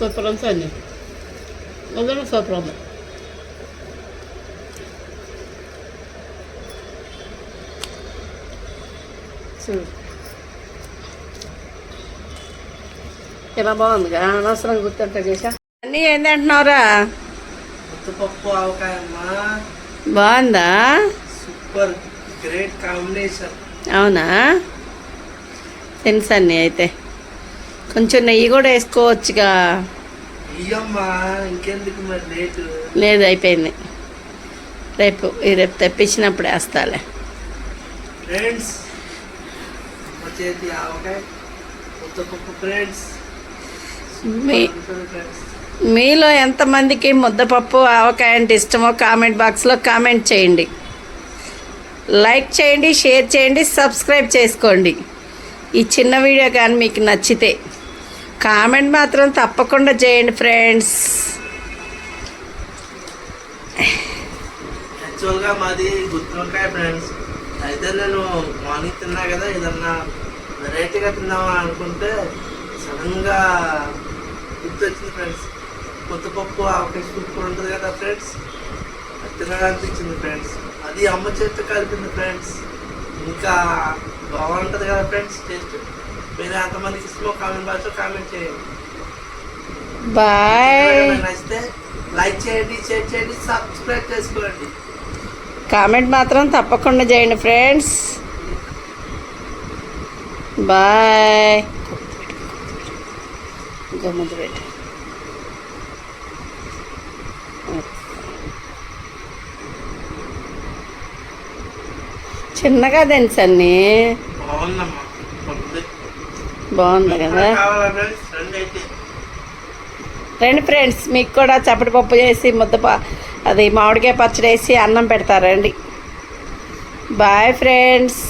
Super అన్ని నిజంగా super ఇలా బాగుందిగా అనవసరం గుర్తుంటే చేసా అన్నీ ఏంది అంటున్నావురా ఆవకాయమ్మా బాగుందా సూపర్ గ్రేట్ కాంబినేషన్ అవునా తెలుసు అన్నీ అయితే కొంచెం నెయ్యి కూడా వేసుకోవచ్చుగా. లేదు అయిపోయింది. రేపు ఈ రేపు తెప్పించినప్పుడు వేస్తాలే. ఫ్రెండ్స్ మీలో ఎంతమందికి ముద్దపప్పు ఆవకాయ అంటే ఇష్టమో కామెంట్ బాక్స్లో కామెంట్ చేయండి. లైక్ చేయండి షేర్ చేయండి సబ్స్క్రైబ్ చేసుకోండి. ఈ చిన్న వీడియో కానీ మీకు నచ్చితే కామెంట్ మాత్రం తప్పకుండా చేయండి ఫ్రెండ్స్. యాక్చువల్గా మాది గుత్తివంకాయ ఫ్రెండ్స్. అయితే నేను మార్నింగ్ తిన్నా కదా ఏదన్నా వెరైటీగా తిందామని అనుకుంటే సడన్గా గుర్తొచ్చింది ఫ్రెండ్స్. కొత్తపప్పు ఆవకాయ సూపర్ ఉంటుంది కదా ఫ్రెండ్స్. అది తినాలనిపించింది ఫ్రెండ్స్. అది అమ్మ చేతితో కలిపింది ఫ్రెండ్స్. ఇంకా బాగుంటుంది కదా ఫ్రెండ్స్ టేస్ట్. మీరు ఎంతమందికి ఇష్టమో కామెంట్ బాక్స్లో కామెంట్ చేయండి. బాయ్ నచ్చితే లైక్ చేయండి షేర్ చేయండి సబ్స్క్రైబ్ చేసుకోండి. కామెంట్ మాత్రం తప్పకుండా చేయండి ఫ్రెండ్స్ బాయ్ ముందు పెట్టు. చిన్నగా తెలుసు అన్ని బాగుందమ్మా. ఉంది. బాగుంది కదా? రెండు రండి ఫ్రెండ్స్ మీకు కూడా చప్పటి పప్పు చేసి ముద్దపా అది మామిడికాయ పచ్చడి వేసి అన్నం పెడతారండి బాయ్ ఫ్రెండ్స్.